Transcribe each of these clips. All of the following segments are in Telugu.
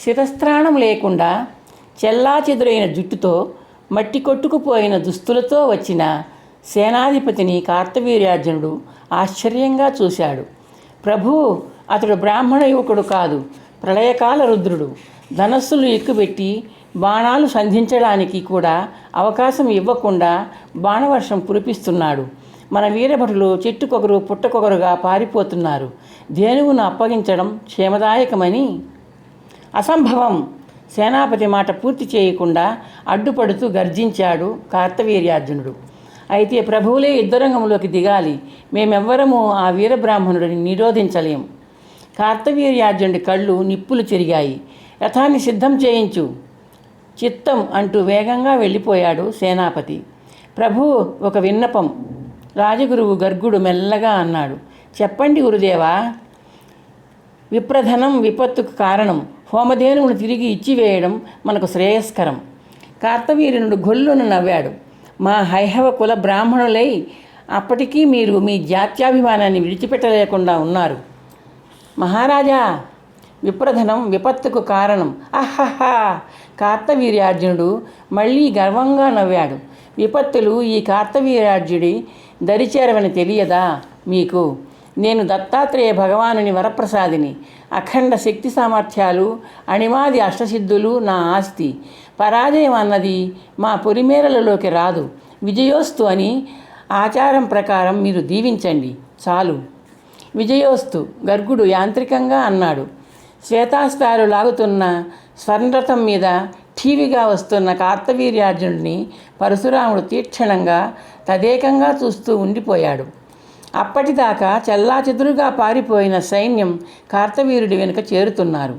శిరస్త్రాణం లేకుండా చెల్లాచెదురైన జుట్టుతో మట్టి కొట్టుకుపోయిన దుస్తులతో వచ్చిన సేనాధిపతిని కార్తవీర్యార్జునుడు ఆశ్చర్యంగా చూశాడు. ప్రభు అతడు బ్రాహ్మణ యువకుడు కాదు ప్రళయకాల రుద్రుడు. ధనస్సులు ఎక్కుబెట్టి బాణాలు సంధించడానికి కూడా అవకాశం ఇవ్వకుండా బాణవర్షం కురిపిస్తున్నాడు. మన వీరభటులు చెట్టుకొకరు పుట్టకొకరుగా పారిపోతున్నారు. ధేనువును అప్పగించడం క్షేమదాయకమని అసంభవం. సేనాపతి మాట పూర్తి చేయకుండా అడ్డుపడుతూ గర్జించాడు కార్తవీర్యార్జునుడు. అయితే ప్రభువులే యుద్ధరంగంలోకి దిగాలి. మేమెవ్వరము ఆ వీరబ్రాహ్మణుడిని నిరోధించలేం. కార్తవీర్యార్జునుడి కళ్ళు నిప్పులు చెరిగాయి. రథాన్ని సిద్ధం చేయించు. చిత్తం అంటూ వేగంగా వెళ్ళిపోయాడు సేనాపతి. ప్రభు ఒక విన్నపం. రాజగురువు గర్గుడు మెల్లగా అన్నాడు. చెప్పండి గురుదేవా. విప్రధనం విపత్తుకు కారణం. హోమధేనువును తిరిగి ఇచ్చివేయడం మనకు శ్రేయస్కరం. కార్తవీర్యునుడు గొల్లును నవ్వాడు. మా హైహవ కుల బ్రాహ్మణులై అప్పటికీ మీరు మీ జాత్యాభిమానాన్ని విడిచిపెట్టలేకుండా ఉన్నారు. మహారాజా విప్రధనం విపత్తుకు కారణం. అహహా! కార్తవీర్యార్జునుడు మళ్ళీ గర్వంగా నవ్వాడు. విపత్తులు ఈ కార్తవీర్యార్జుడి దరిచేరవని తెలియదా మీకు? నేను దత్తాత్రేయ భగవానుని వరప్రసాదిని. అఖండ శక్తి సామర్థ్యాలు అణిమాది అష్టసిద్ధులు నా ఆస్తి. పరాజయం అన్నది మా పొరిమేరలలోకి రాదు. విజయోస్తు అని ఆచారం ప్రకారం మీరు దీవించండి. చాలు. విజయోస్తు గర్గుడు యాంత్రికంగా అన్నాడు. శ్వేతాస్తారు లాగుతున్న స్వర్ణరథం మీద ఠీవిగా వస్తున్న కార్తవీర్యార్జునుడిని పరశురాముడు తీక్షణంగా తదేకంగా చూస్తూ ఉండిపోయాడు. అప్పటిదాకా చెల్లాచెదురుగా పారిపోయిన సైన్యం కార్తవీరుడి వెనుక చేరుతున్నారు.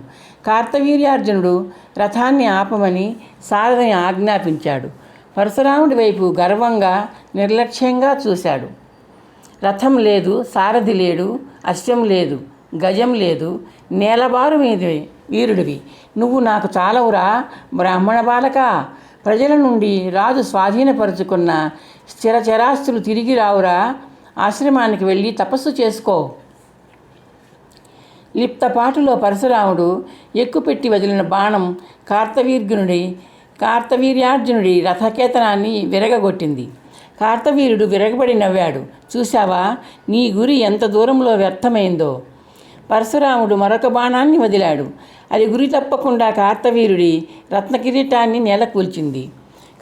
కార్తవీర్యార్జునుడు రథాన్ని ఆపమని సారథిని ఆజ్ఞాపించాడు. పరశురాముడి వైపు గర్వంగా నిర్లక్ష్యంగా చూశాడు. రథం లేదు సారథి లేడు అశ్వం లేదు గజం లేదు నేలబారు మీది వీరుడివి. నువ్వు నాకు చాలవురా బ్రాహ్మణ బాలక! ప్రజల నుండి రాజు స్వాధీనపరుచుకున్న స్థిరచరాస్తులు తిరిగి రావురా ఆశ్రమానికి వెళ్ళి తపస్సు చేసుకో. లిప్తపాటులో పరశురాముడు ఎక్కుపెట్టి వదిలిన బాణం కార్తవీర్గునుడి కార్తవీర్యార్జునుడి రథకేతనాన్ని విరగగొట్టింది. కార్తవీరుడు విరగబడి నవ్వాడు. చూశావా? నీ గురి ఎంత దూరంలో వ్యర్థమైందో. పరశురాముడు మరొక బాణాన్ని వదిలాడు. అది గురి తప్పకుండా కార్తవీరుడి రత్నకిరీటాన్ని నేలకూల్చింది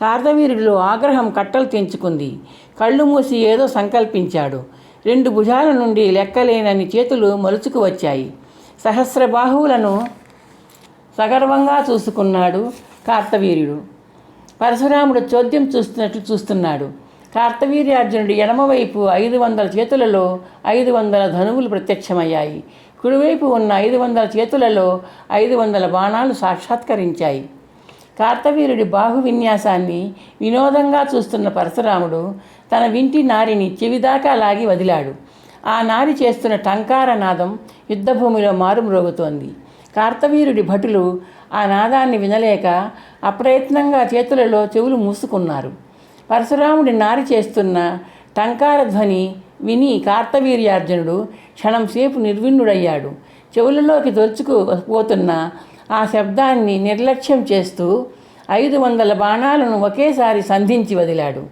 కార్దవీరుడిలో ఆగ్రహం కట్టలు తెంచుకుంది. కళ్ళు మూసి ఏదో సంకల్పించాడు. రెండు భుజాల నుండి లెక్కలేనని చేతులు మలుచుకు వచ్చాయి. సహస్ర బాహువులను సగర్వంగా చూసుకున్నాడు కార్తవీర్యుడు పరశురాముడు చోద్యం చూస్తున్నట్లు చూస్తున్నాడు. కార్తవీర్యార్జునుడి ఎడమవైపు ఐదు వందల చేతులలో ఐదు వందల ధనువులు ప్రత్యక్షమయ్యాయి. కుడివైపు ఉన్న ఐదు వందల చేతులలో ఐదు వందల బాణాలు సాక్షాత్కరించాయి. కార్తవీరుడి బాహు విన్యాసాన్ని వినోదంగా చూస్తున్న పరశురాముడు తన వింటి నారిని చెవిదాకా లాగి వదిలాడు. ఆ నారి చేస్తున్న టంకార నాదం యుద్ధభూమిలో మారుమ్రోగుతోంది. కార్తవీరుడి భటులు ఆ నాదాన్ని వినలేక అప్రయత్నంగా చేతులలో చెవులు మూసుకున్నారు. పరశురాముడి నారి చేస్తున్న టంకార ధ్వని విని కార్తవీర్యార్జునుడు క్షణం సేపు చెవులలోకి దొరుచుకు పోతున్న ఆ శబ్దాన్ని నిర్లక్ష్యం చేస్తూ ఐదు వందల బాణాలను ఒకేసారి సంధించి వదిలాడు.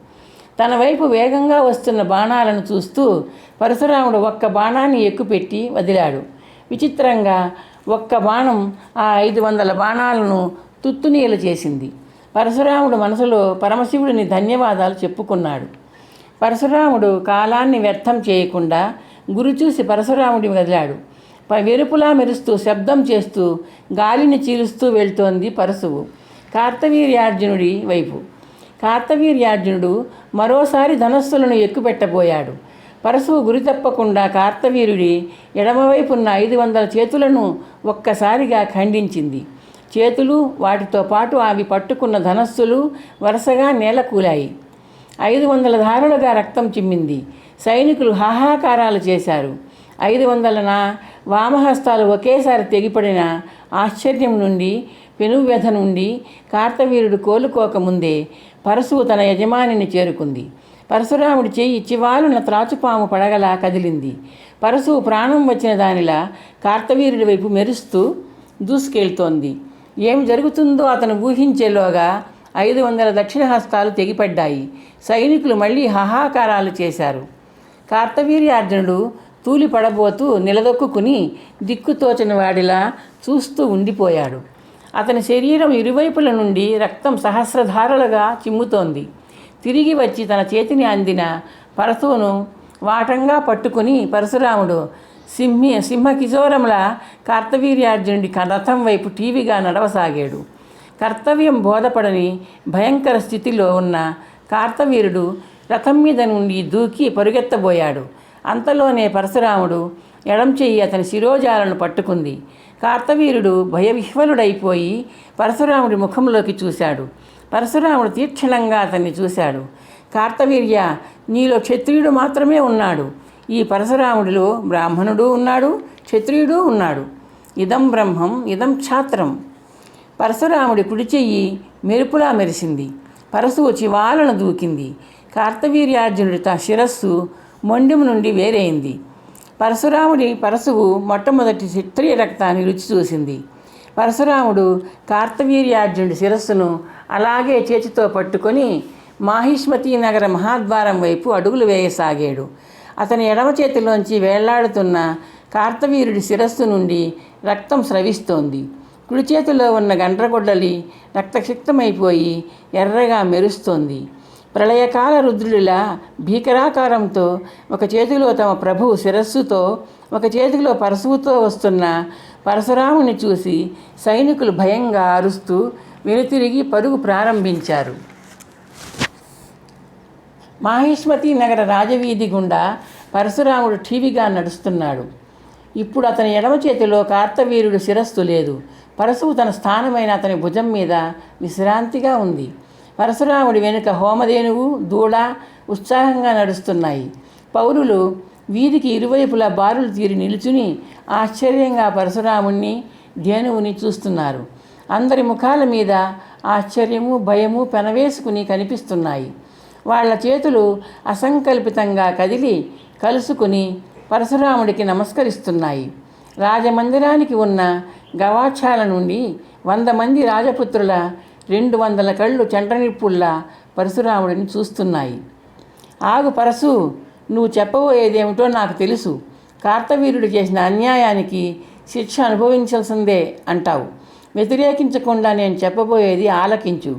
తన వైపు వేగంగా వస్తున్న బాణాలను చూస్తూ పరశురాముడు ఒక్క బాణాన్ని ఎక్కుపెట్టి వదిలాడు. విచిత్రంగా ఒక్క బాణం ఆ ఐదు వందల బాణాలను తుత్తునీయలు చేసింది. పరశురాముడు మనసులో పరమశివుడిని ధన్యవాదాలు చెప్పుకున్నాడు. పరశురాముడు కాలాన్ని వ్యర్థం చేయకుండా గురి చూసి పరశురాముడిని వదిలాడు. వెరుపులా మెరుస్తూ శబ్దం చేస్తూ గాలిని చీలుస్తూ వెళ్తోంది పరశువు. కార్తవీర్యార్జునుడి వైపు. కార్తవీర్యార్జునుడు మరోసారి ధనస్సులను ఎక్కుపెట్టబోయాడు. పరశువు గురి తప్పకుండా కార్తవీరుడి ఎడమవైపున్న ఐదు వందల చేతులను ఒక్కసారిగా ఖండించింది. చేతులు వాటితో పాటు అవి పట్టుకున్న ధనస్సులు వరుసగా నేలకూలాయి. ఐదు వందల ధారలుగా రక్తం చిమ్మింది. సైనికులు హాహాకారాలు చేశారు. ఐదు వందలన వామహస్తాలు ఒకేసారి తెగిపడిన ఆశ్చర్యం నుండి పెనువ్యధ నుండి కార్తవీరుడు కోలుకోకముందే పరశువు తన యజమానిని చేరుకుంది. పరశురాముడి చేయి చివాలున త్రాచుపాము పడగలా కదిలింది. పరశువు ప్రాణం వచ్చిన దానిలా కార్తవీరుడి వైపు మెరుస్తూ దూసుకెళ్తోంది. ఏమి జరుగుతుందో అతను ఊహించేలోగా ఐదు వందల దక్షిణ హస్తాలు తెగిపడ్డాయి. సైనికులు మళ్ళీ హాహాకారాలు చేశారు. కార్తవీర్యార్జునుడు తూలి పడబోతూ నిలదొక్కుని దిక్కుతోచని వాడిలా చూస్తూ ఉండిపోయాడు. అతని శరీరం ఇరువైపుల నుండి రక్తం సహస్రధారలుగా చిమ్ముతోంది. తిరిగి వచ్చి తన చేతిని అందిన పరశువును వాటంగా పట్టుకుని పరశురాముడు సింహి సింహకిశోరంలా కార్తవీర్యార్జునుడి రథం వైపు టీవీగా నడవసాగాడు. కర్తవ్యం బోధపడని భయంకర స్థితిలో ఉన్న కార్తవీరుడు రథం మీద నుండి దూకి పరుగెత్తబోయాడు. అంతలోనే పరశురాముడు ఎడం చెయ్యి అతని శిరోజాలను పట్టుకుంది. కార్తవీరుడు భయవిహ్వలుడైపోయి పరశురాముడి ముఖంలోకి చూశాడు. పరశురాముడు తీక్షణంగా అతన్ని చూశాడు. కార్తవీర్య నీలో క్షత్రియుడు మాత్రమే ఉన్నాడు. ఈ పరశురాముడిలో బ్రాహ్మణుడు ఉన్నాడు క్షత్రియుడు ఉన్నాడు. ఇదం బ్రహ్మం ఇదం క్షాత్రం. పరశురాముడి కుడి చెయ్యి మెరుపులా మెరిసింది. పరశువు చివాలను దూకింది. కార్తవీర్యార్జునుడి తా శిరస్సు మొండెము నుండి వేరైంది. పరశురాముడి పరశువు మొట్టమొదటి క్షత్రియ రక్తాన్ని రుచి చూసింది. పరశురాముడు కార్తవీర్యార్జునుడి శిరస్సును అలాగే చేతితో పట్టుకొని మాహిష్మతి నగర మహాద్వారం వైపు అడుగులు వేయసాగాడు. అతని ఎడమ చేతిలోంచి వేళ్ళాడుతున్న కార్తవీరుడి శిరస్సు నుండి రక్తం స్రవిస్తోంది. కుడి చేతిలో ఉన్న గండ్రగొడ్డలి రక్తక్షిక్తమైపోయి ఎర్రగా మెరుస్తోంది. ప్రళయకాల రుద్రుడిలా భీకరాకారంతో ఒక చేతిలో తమ ప్రభువు శిరస్సుతో ఒక చేతిలో పరశువుతో వస్తున్న పరశురాముని చూసి సైనికులు భయంగా అరుస్తూ వెనుతిరిగి పరుగు ప్రారంభించారు. మాహిష్మతి నగర రాజవీధి గుండా పరశురాముడు ఠీవిగా నడుస్తున్నాడు. ఇప్పుడు అతని ఎడమ చేతిలో కార్తవీరుడు శిరస్సు లేదు. పరశువు తన స్థానమైన అతని భుజం మీద విశ్రాంతిగా ఉంది. పరశురాముడి వెనుక హోమధేనువు దూడ ఉత్సాహంగా నడుస్తున్నాయి. పౌరులు వీధికి ఇరువైపులా బారులు తీరి నిలుచుని ఆశ్చర్యంగా పరశురాముణ్ణి ధేనువుని చూస్తున్నారు. అందరి ముఖాల మీద ఆశ్చర్యము భయము పెనవేసుకుని కనిపిస్తున్నాయి. వాళ్ళ చేతులు అసంకల్పితంగా కదిలి కలుసుకుని పరశురాముడికి నమస్కరిస్తున్నాయి. రాజమందిరానికి ఉన్న గవాక్షాల నుండి వంద మంది రాజపుత్రుల రెండు వందల కళ్ళు చెంటనిప్పుల్లా పరశురాముడిని చూస్తున్నాయి. ఆగు పరశు నువ్వు చెప్పబోయేదేమిటో నాకు తెలుసు. కార్తవీరుడు చేసిన అన్యాయానికి శిక్ష అనుభవించాల్సిందే అంటావు. వ్యతిరేకించకుండా నేను చెప్పబోయేది ఆలకించు.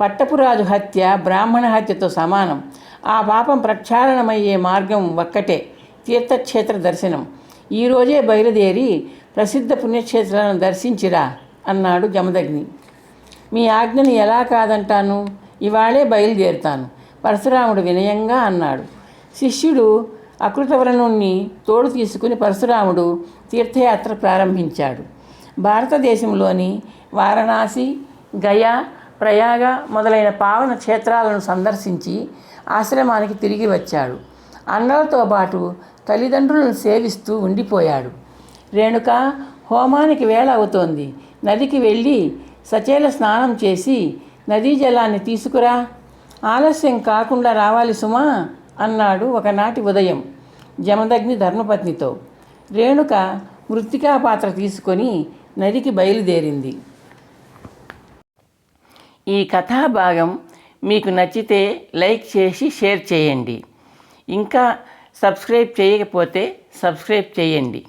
పట్టపురాజు హత్య బ్రాహ్మణ హత్యతో సమానం. ఆ పాపం ప్రక్షాళనమయ్యే మార్గం ఒక్కటే తీర్థక్షేత్ర దర్శనం. ఈరోజే బయలుదేరి ప్రసిద్ధ పుణ్యక్షేత్రాలను దర్శించిరా అన్నాడు జమదగ్ని. మీ ఆజ్ఞని ఎలా కాదంటాను? ఇవాళే బయలుదేరుతాను. పరశురాముడు వినయంగా అన్నాడు. శిష్యుడు అకృతవరణుణ్ణి తోడు తీసుకుని పరశురాముడు తీర్థయాత్ర ప్రారంభించాడు. భారతదేశంలోని వారణాసి గయా ప్రయాగ మొదలైన పావన క్షేత్రాలను సందర్శించి ఆశ్రమానికి తిరిగి వచ్చాడు. అన్నలతో పాటు తల్లిదండ్రులను సేవిస్తూ ఉండిపోయాడు. రేణుక హోమానికి వేళ అవుతోంది నదికి వెళ్ళి సచేల స్నానం చేసి నదీ జలాన్ని తీసుకురా. ఆలస్యం కాకుండా రావాలి సుమా అన్నాడు ఒకనాటి ఉదయం జమదగ్ని ధర్మపత్నితో. రేణుక మృత్తికా పాత్ర తీసుకొని నదికి బయలుదేరింది. ఈ కథాభాగం మీకు నచ్చితే లైక్ చేసి షేర్ చేయండి. ఇంకా సబ్స్క్రైబ్ చేయకపోతే సబ్స్క్రైబ్ చేయండి.